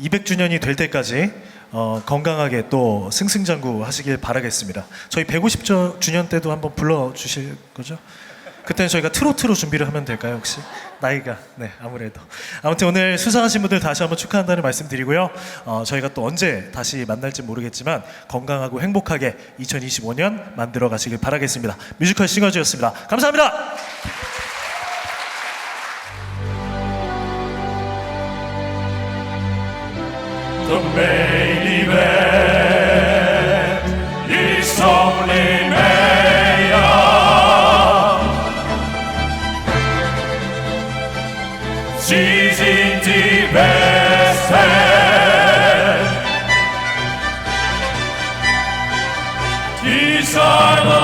200주년이 될 때까지 어, 건강하게 또 승승장구 하시길 바라겠습니다. 저희 150주년 때도 한번 불러주실 거죠? 그때는 저희가 트로트로 준비를 하면 될까요 혹시? 나이가 네 아무래도 아무튼 오늘 수상하신 분들 다시 한번 축하한다는 말씀 드리고요 어, 저희가 또 언제 다시 만날지 모르겠지만 건강하고 행복하게 2025년 만들어 가시길 바라겠습니다 뮤지컬 싱어즈였습니다 감사합니다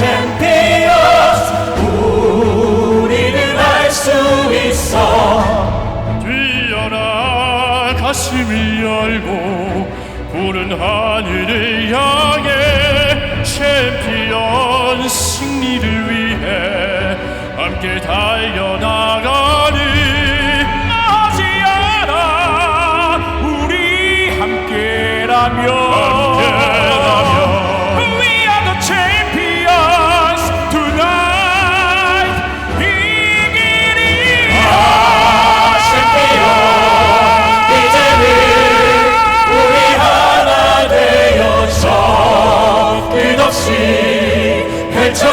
champions 우리는 알 수 있어. 뛰어나 가슴을 열고 푸른 하늘을 향해 챔피언 승리를 위해 함께 달려나가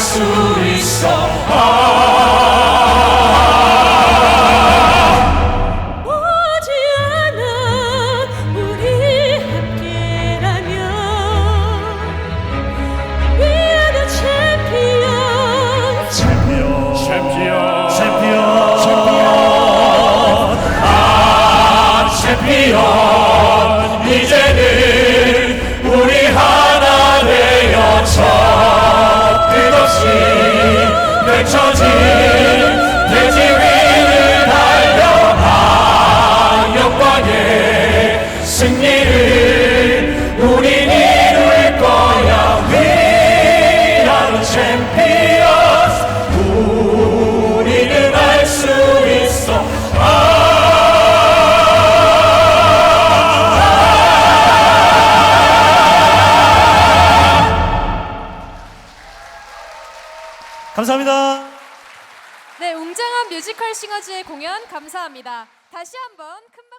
있어 아 머지않아 우리 함께라면 We are the champions 챔피언 챔피언. 챔피언. 아 챔피언 감사합니다 네, 웅장한 뮤지컬 싱어즈의 공연 감사합니다. 다시 한번 큰